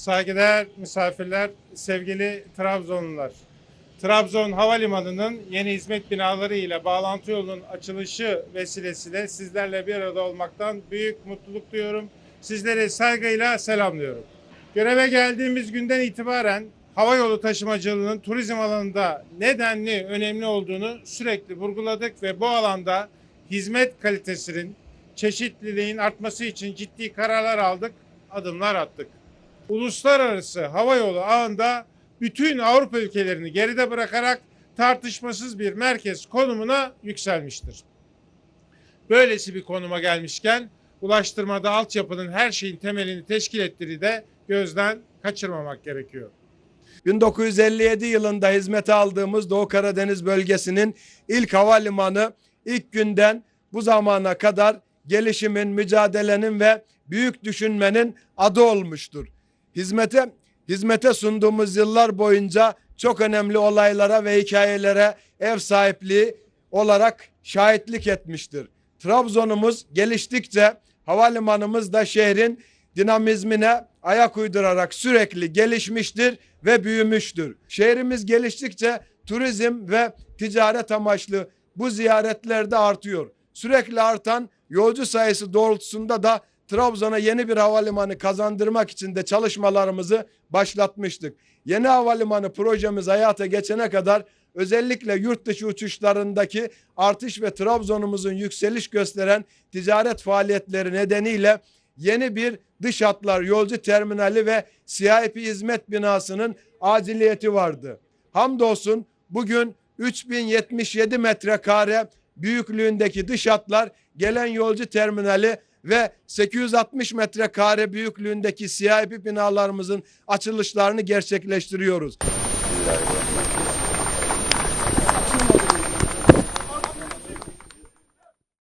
saygıdeğer misafirler, sevgili Trabzonlular. Trabzon Havalimanı'nın yeni hizmet binaları ile bağlantı yolunun açılışı vesilesiyle sizlerle bir arada olmaktan büyük mutluluk duyuyorum. Sizleri saygıyla selamlıyorum. Göreve geldiğimiz günden itibaren hava yolu taşımacılığının turizm alanında nedenli önemli olduğunu sürekli vurguladık ve bu alanda hizmet kalitesinin, çeşitliliğin artması için ciddi kararlar aldık, adımlar attık. Uluslararası hava yolu ağında bütün Avrupa ülkelerini geride bırakarak tartışmasız bir merkez konumuna yükselmiştir. Böylesi bir konuma gelmişken ulaştırmada altyapının her şeyin temelini teşkil ettiğini de gözden kaçırmamak gerekiyor. 1957 yılında hizmete aldığımız Doğu Karadeniz bölgesinin ilk havalimanı ilk günden bu zamana kadar gelişimin, mücadelenin ve büyük düşünmenin adı olmuştur. Hizmete hizmete sunduğumuz yıllar boyunca çok önemli olaylara ve hikayelere ev sahipliği olarak şahitlik etmiştir. Trabzon'umuz geliştikçe havalimanımız da şehrin dinamizmine ayak uydurarak sürekli gelişmiştir ve büyümüştür. Şehrimiz geliştikçe turizm ve ticaret amaçlı bu ziyaretler de artıyor. Sürekli artan yolcu sayısı doğrultusunda da Trabzon'a yeni bir havalimanı kazandırmak için de çalışmalarımızı başlatmıştık. Yeni havalimanı projemiz hayata geçene kadar özellikle yurt dışı uçuşlarındaki artış ve Trabzon'umuzun yükseliş gösteren ticaret faaliyetleri nedeniyle yeni bir dış hatlar yolcu terminali ve CIP hizmet binasının aciliyeti vardı. Hamdolsun bugün 3077 metrekare büyüklüğündeki dış hatlar gelen yolcu terminali ve 860 metrekare büyüklüğündeki CIP binalarımızın açılışlarını gerçekleştiriyoruz.